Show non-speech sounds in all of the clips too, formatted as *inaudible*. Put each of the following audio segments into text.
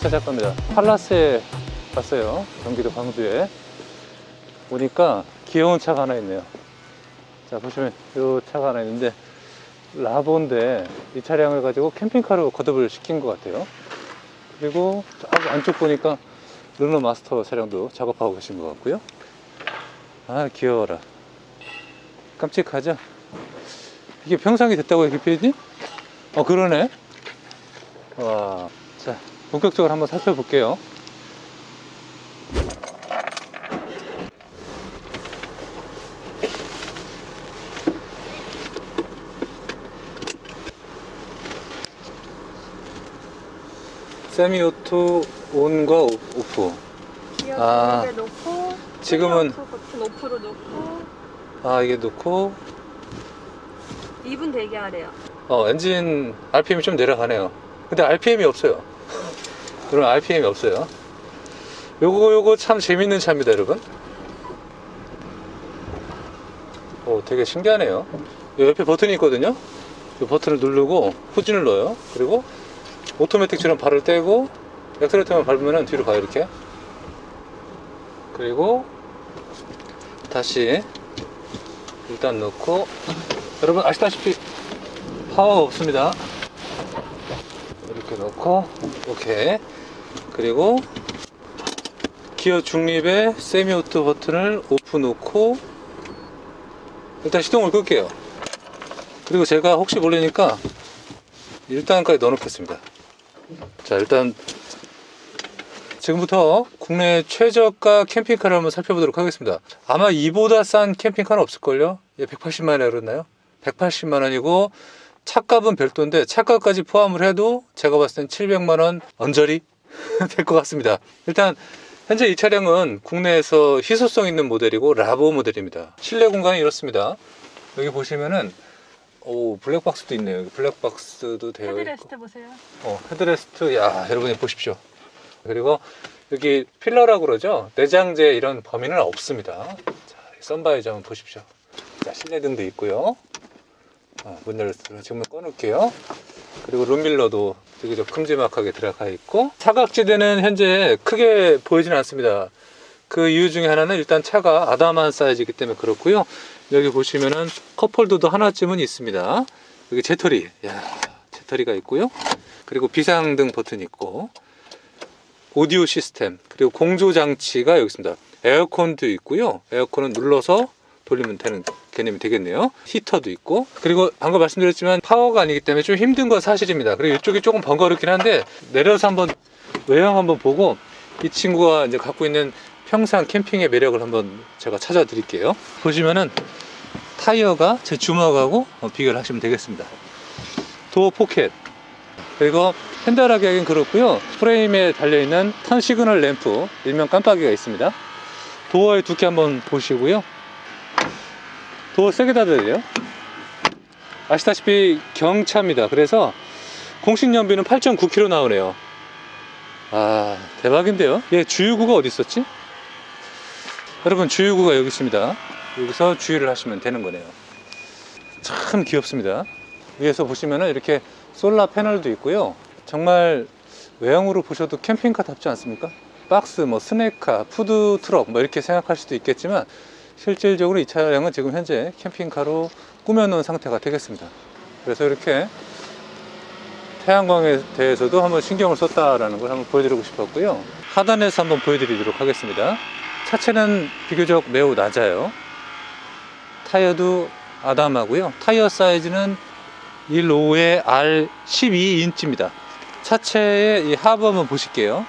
찾아갑니다. 팔라스에 갔어요. 경기도 광주에. 보니까 귀여운 차가 하나 있네요. 자, 보시면 이 차가 하나 있는데, 라보인데, 이 차량을 가지고 캠핑카로 거듭을 시킨 것 같아요. 그리고 저 안쪽 보니까 르노 마스터 차량도 작업하고 계신 것 같고요. 아, 귀여워라. 깜찍하죠? 이게 평상이 됐다고 이렇게 피디님? 어, 그러네. 와. 자, 본격적으로 한번 살펴볼게요. 세미오토 온과 오- 오프. 기어 아, 에 놓고 지금은- 버튼 오프로 놓고 아, 이게 놓고, 2분 대기하래요. 어, 엔진 RPM이 좀 내려가네요. 근데 RPM이 없어요. 그런 RPM이 없어요. 요거, 요거 참 재밌는 차입니다, 여러분. 오, 되게 신기하네요. 요 옆에 버튼이 있거든요. 이 버튼을 누르고 후진을 넣어요. 그리고 오토매틱처럼 발을 떼고 엑셀레이터만 밟으면 뒤로 가요, 이렇게. 그리고 다시 일단 넣고 여러분 아시다시피 파워가 없습니다. 넣고 오케이. 그리고 기어 중립에 세미 오토 버튼을 오프 놓고 일단 시동을 끌게요. 그리고 제가 혹시 모르니까 1단까지 넣어 놓겠습니다. 자 일단 지금부터 국내 최저가 캠핑카를 한번 살펴보도록 하겠습니다. 아마 이보다 싼 캠핑카는 없을걸요? 예, 180만 원에 그랬나요? 180만 원이고 차값은 별도인데 차값까지 포함을 해도 제가 봤을 땐 700만 원 언저리 *laughs* 될 것 같습니다. 일단 현재 이 차량은 국내에서 희소성 있는 모델이고 라보 모델입니다. 실내 공간이 이렇습니다. 여기 보시면은 오 블랙박스도 있네요. 블랙박스도 되어 있고 헤드레스트 보세요. 어, 헤드레스트, 야, 여러분이 보십시오. 그리고 여기 필러라고 그러죠? 내장재 이런 범위는 없습니다. 자, 이 선바이저 한번 보십시오. 자, 실내 등도 있고요. 어, 문 열었어요. 지금 꺼놓을게요. 그리고 룸밀러도 되게 좀 큼지막하게 들어가 있고 사각지대는 현재 크게 보이지는 않습니다. 그 이유 중에 하나는 일단 차가 아담한 사이즈이기 때문에 그렇고요. 여기 보시면은 컵홀더도 하나쯤은 있습니다. 여기 재터리, 야, 재터리가 있고요. 그리고 비상등 버튼 있고 오디오 시스템 그리고 공조 장치가 여기 있습니다. 에어컨도 있고요. 에어컨은 눌러서 돌리면 되는 개념이 되겠네요. 히터도 있고 그리고 방금 말씀드렸지만 파워가 아니기 때문에 좀 힘든 건 사실입니다. 그리고 이쪽이 조금 번거롭긴 한데 내려서 한번 외형 한번 보고 이 친구가 이제 갖고 있는 평상 캠핑의 매력을 한번 제가 찾아 드릴게요. 보시면은 타이어가 제 주먹하고 어, 비교를 하시면 되겠습니다. 도어 포켓 그리고 핸들하게 하긴 그렇고요. 프레임에 달려있는 턴 시그널 램프 일명 깜빡이가 있습니다. 도어의 두께 한번 보시고요. 도어 세게 닫아야 아시다시피 경차입니다. 그래서 공식 연비는 8.9km 나오네요. 아 대박인데요. 얘 주유구가 어디 있었지? 여러분 주유구가 여기 있습니다. 여기서 주유를 하시면 되는 거네요. 참 귀엽습니다. 위에서 보시면은 이렇게 솔라 패널도 있고요. 정말 외형으로 보셔도 캠핑카답지 않습니까? 박스, 뭐 스낵카, 푸드 트럭 뭐 이렇게 생각할 수도 있겠지만 실질적으로 이 차량은 지금 현재 캠핑카로 꾸며놓은 상태가 되겠습니다. 그래서 이렇게 태양광에 대해서도 한번 신경을 썼다라는 걸 한번 보여드리고 싶었고요. 하단에서 한번 보여드리도록 하겠습니다. 차체는 비교적 매우 낮아요. 타이어도 아담하고요. 타이어 사이즈는 1.5에 R 12인치입니다. 차체의 이 하부 한번 보실게요.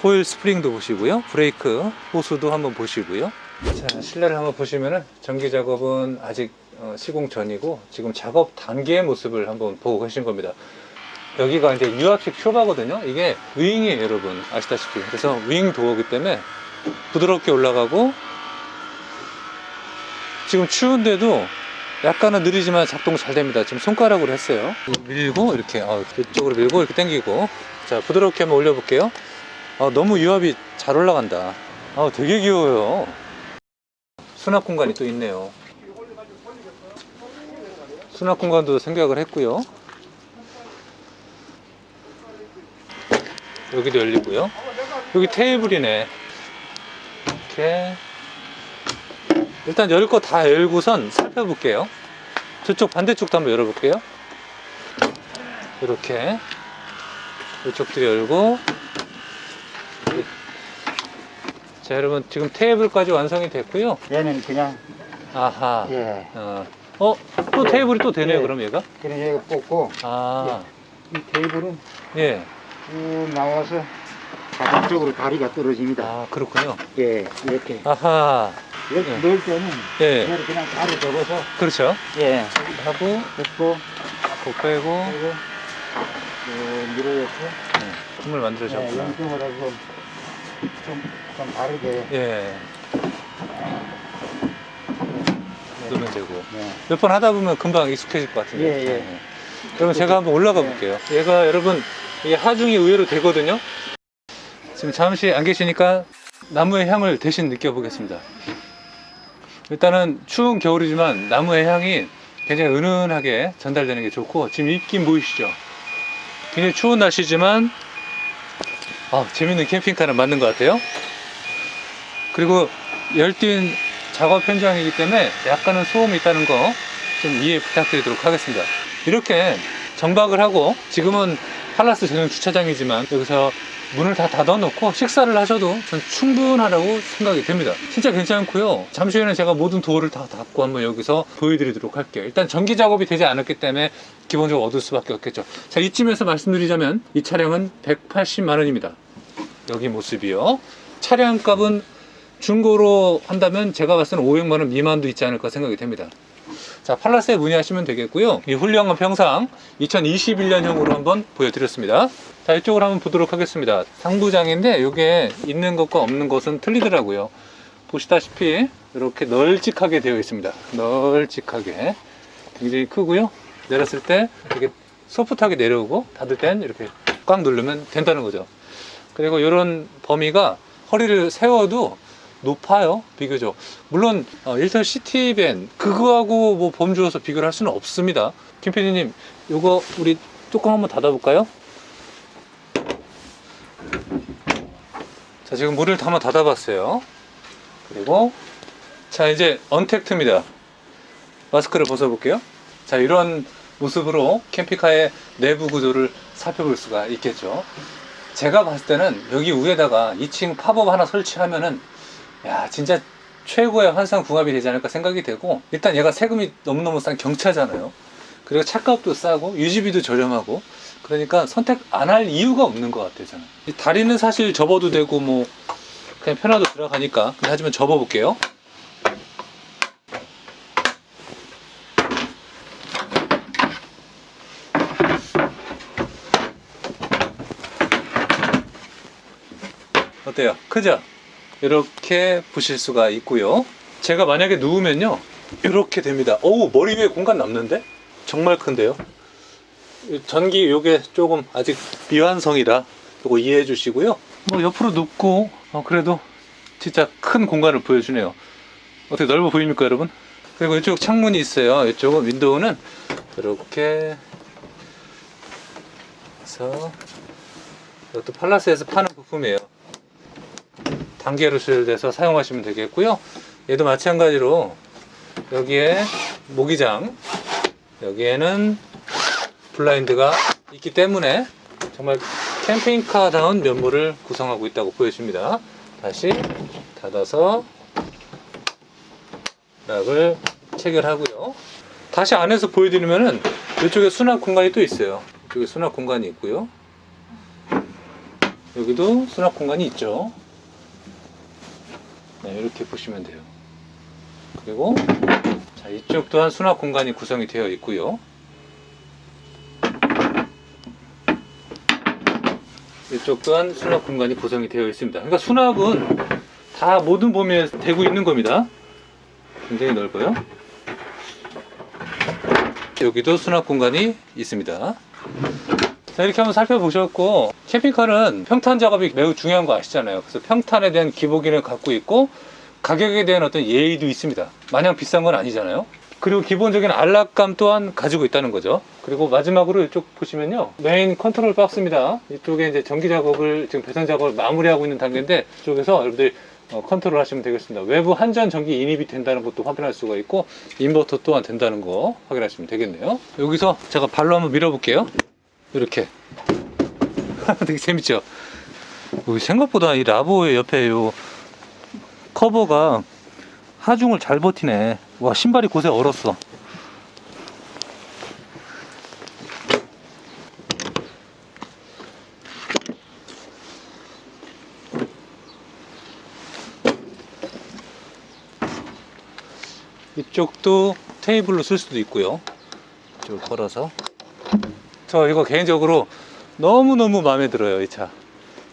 코일 스프링도 보시고요. 브레이크 호스도 한번 보시고요. 자, 실내를 한번 보시면은 전기 작업은 아직 어, 시공 전이고 지금 작업 단계의 모습을 한번 보고 계신 겁니다. 여기가 이제 유압식 쇼바거든요. 이게 윙이에요, 여러분. 아시다시피. 그래서 윙 도어기 때문에 부드럽게 올라가고 지금 추운데도 약간은 느리지만 작동 잘 됩니다. 지금 손가락으로 했어요. 밀고 이렇게 어, 이쪽으로 밀고 이렇게 당기고 자 부드럽게 한번 올려 볼게요. 아, 너무 유압이 잘 올라간다. 아, 되게 귀여워요. 수납 공간이 또 있네요. 수납 공간도 생각을 했고요. 여기도 열리고요. 여기 테이블이네. 이렇게 일단 열 거 다 열고선 살펴볼게요. 저쪽 반대쪽도 한번 열어볼게요. 이렇게 이쪽도 열고 자 여러분 지금 테이블까지 완성이 됐고요. 얘는 그냥 아하. 예. 어, 어, 또 테이블이 또 되네요, 예. 그럼 얘가? 그냥 얘가 뽑고 아, 이 테이블은 예. 쭉 나와서 바닥쪽으로 다리가 떨어집니다. 아, 그렇군요. 예, 이렇게 아하. 이렇게 예. 넣을 때는 예. 얘를 그냥 바로 접어서 그렇죠. 예, 하고, 접고 고 빼고, 그리고 네, 틈을 예. 연금을 하고 좀, 좀 다르게 예. 넣으면 되고. 예. 몇번 하다 보면 금방 익숙해질 것 같은데. 예, 예. 그러면 제가 한번 올라가 볼게요. 얘가 여러분, 이게 하중이 의외로 되거든요. 지금 잠시 안 계시니까 나무의 향을 대신 느껴보겠습니다. 일단은 추운 겨울이지만 나무의 향이 굉장히 은은하게 전달되는 게 좋고, 지금 입김 보이시죠? 굉장히 추운 날씨지만, 아, 재밌는 캠핑카는 맞는 것 같아요. 그리고 열띤 작업 현장이기 때문에 약간은 소음이 있다는 거 좀 이해 부탁드리도록 하겠습니다. 이렇게 정박을 하고 지금은 팔라스 전용 주차장이지만 여기서 문을 다 닫아놓고 식사를 하셔도 전 충분하다고 생각이 됩니다. 진짜 괜찮고요. 잠시 후에는 제가 모든 도어를 다 닫고 한번 여기서 보여드리도록 할게요. 일단 전기 작업이 되지 않았기 때문에 기본적으로 얻을 수밖에 없겠죠. 자 이쯤에서 말씀드리자면 이 차량은 180만 원입니다. 여기 모습이요. 차량값은 중고로 한다면 제가 봤을 때는 500만 원 미만도 있지 않을까 생각이 됩니다. 자, 팔라스에 문의하시면 되겠고요. 이 훌륭한 평상 2021년형으로 한번 보여드렸습니다. 자, 이쪽으로 한번 보도록 하겠습니다. 상부장인데 이게 있는 것과 없는 것은 틀리더라고요. 보시다시피 이렇게 널찍하게 되어 있습니다. 널찍하게 굉장히 크고요. 내렸을 때 되게 소프트하게 내려오고 닫을 땐 이렇게 꽉 누르면 된다는 거죠. 그리고 이런 범위가 허리를 세워도 높아요 비교적. 물론 어, 일단 시티밴 그거하고 뭐 범주어서 비교를 할 수는 없습니다. 김 PD님 요거 우리 뚜껑 한번 닫아볼까요? 자 지금 문을 한번 닫아봤어요. 그리고 자 이제 언택트입니다. 마스크를 벗어볼게요. 자 이런 모습으로 캠핑카의 내부 구조를 살펴볼 수가 있겠죠 제가 봤을 때는 여기 위에다가 2층 팝업 하나 설치하면은 야 진짜 최고의 환상 궁합이 되지 않을까 생각이 되고 일단 얘가 세금이 너무너무 싼 경차잖아요. 그리고 차값도 싸고 유지비도 저렴하고 그러니까 선택 안 할 이유가 없는 것 같아요 저는. 이 다리는 사실 접어도 되고 뭐 그냥 편하도 들어가니까. 하지만 접어 볼게요 어때요? 크죠? 이렇게 보실 수가 있고요. 제가 만약에 누우면요. 이렇게 됩니다. 어우, 머리 위에 공간 남는데? 정말 큰데요? 이 전기 요게 조금 아직 미완성이라 요거 이해해 주시고요. 뭐 옆으로 눕고 어, 그래도 진짜 큰 공간을 보여주네요. 어떻게 넓어 보입니까, 여러분? 그리고 이쪽 창문이 있어요. 이쪽은 윈도우는 이렇게 해서 이것도 팔라스에서 파는 부품이에요. 단계로 수혈돼서 사용하시면 되겠고요. 얘도 마찬가지로 여기에 모기장, 여기에는 블라인드가 있기 때문에 정말 캠핑카다운 면모를 구성하고 있다고 보여집니다. 다시 닫아서 락을 체결하고요. 다시 안에서 보여드리면은 이쪽에 수납 공간이 또 있어요. 이쪽에 수납 공간이 있고요. 여기도 수납 공간이 있죠. 네, 이렇게 보시면 돼요. 그리고 자, 이쪽 또한 수납 공간이 구성이 되어 있고요. 이쪽 또한 수납 공간이 구성이 되어 있습니다. 그러니까 수납은 다 모든 범위에 되고 있는 겁니다. 굉장히 넓어요. 여기도 수납 공간이 있습니다. 자, 이렇게 한번 살펴보셨고, 캠핑카는 평탄 작업이 매우 중요한 거 아시잖아요. 그래서 평탄에 대한 기복기를 갖고 있고, 가격에 대한 어떤 예의도 있습니다. 마냥 비싼 건 아니잖아요. 그리고 기본적인 안락감 또한 가지고 있다는 거죠. 그리고 마지막으로 이쪽 보시면요. 메인 컨트롤 박스입니다. 이쪽에 이제 전기 작업을, 지금 배선 작업을 마무리하고 있는 단계인데, 이쪽에서 여러분들 어, 컨트롤 하시면 되겠습니다. 외부 한전 전기 인입이 된다는 것도 확인할 수가 있고, 인버터 또한 된다는 거 확인하시면 되겠네요. 여기서 제가 발로 한번 밀어 볼게요. 이렇게. *laughs* 되게 재밌죠? 여기 생각보다 이 라보의 옆에 요 커버가 하중을 잘 버티네. 와, 신발이 곳에 얼었어. 이쪽도 테이블로 쓸 수도 있고요. 이쪽을 걸어서. 저 이거 개인적으로 너무너무 마음에 들어요, 이 차.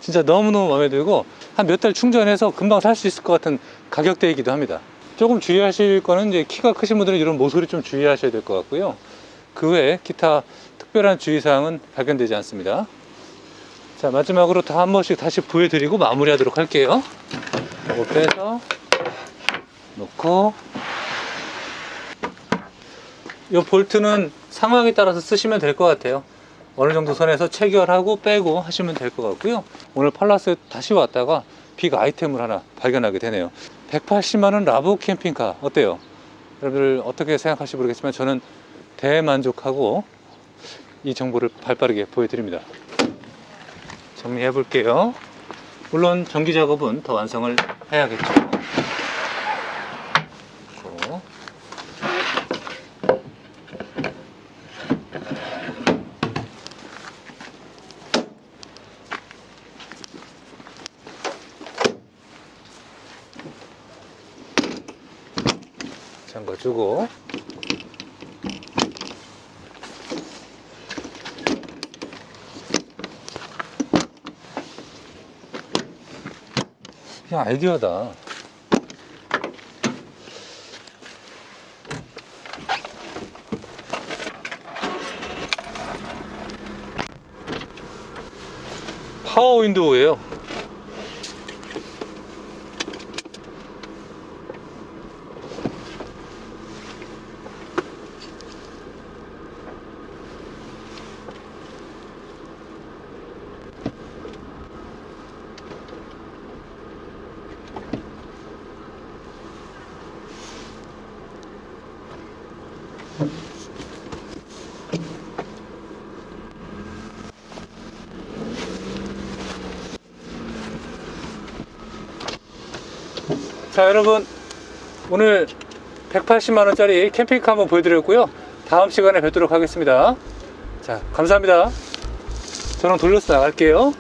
진짜 너무너무 마음에 들고 한 몇 달 충전해서 금방 살 수 있을 것 같은 가격대이기도 합니다. 조금 주의하실 거는 이제 키가 크신 분들은 이런 모서리 좀 주의하셔야 될 것 같고요. 그 외에 기타 특별한 주의사항은 발견되지 않습니다. 자, 마지막으로 다 한 번씩 다시 보여드리고 마무리하도록 할게요. 이거 빼서 놓고 이 볼트는 상황에 따라서 쓰시면 될 것 같아요. 어느 정도 선에서 체결하고 빼고 하시면 될 것 같고요. 오늘 팔라스에 다시 왔다가 빅 아이템을 하나 발견하게 되네요. 180만원 라보 캠핑카 어때요? 여러분들 어떻게 생각하실지 모르겠지만 저는 대만족하고 이 정보를 발빠르게 보여드립니다. 정리해 볼게요. 물론 전기 작업은 더 완성을 해야겠죠. 그리고 잠궈주고. 그냥 아이디어다. 파워 윈도우예요 자 여러분. 오늘 180만원짜리 캠핑카 한번 보여드렸고요. 다음 시간에 뵙도록 하겠습니다. 자 감사합니다. 저는 돌려서 나갈게요